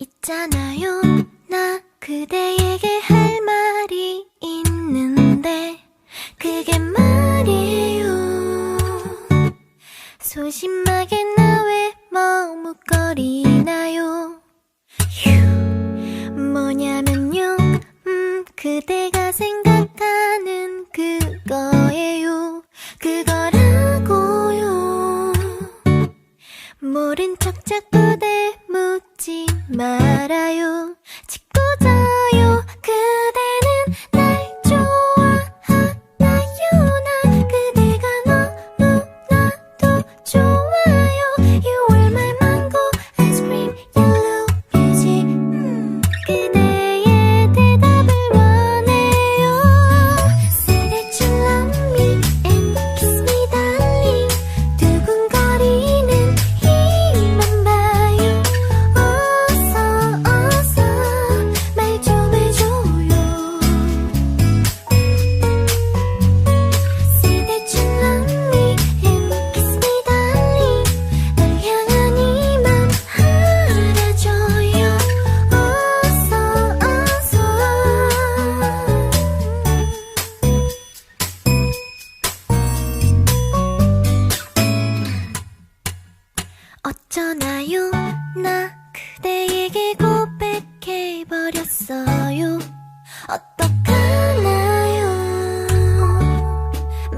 있잖아요. 나 그대에게 할 말이 있는데, 그게 말이에요. 소심하게 나 왜 머뭇거리나요? 휴, 뭐냐면요. 음, 그대가 생각하는 그거예요. 그거라고요. 모른 척 자꾸 대 묻지 말아요. 어쩌나요? 나 그대에게 고백해버렸어요. 어떡하나요?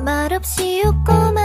말없이 웃고만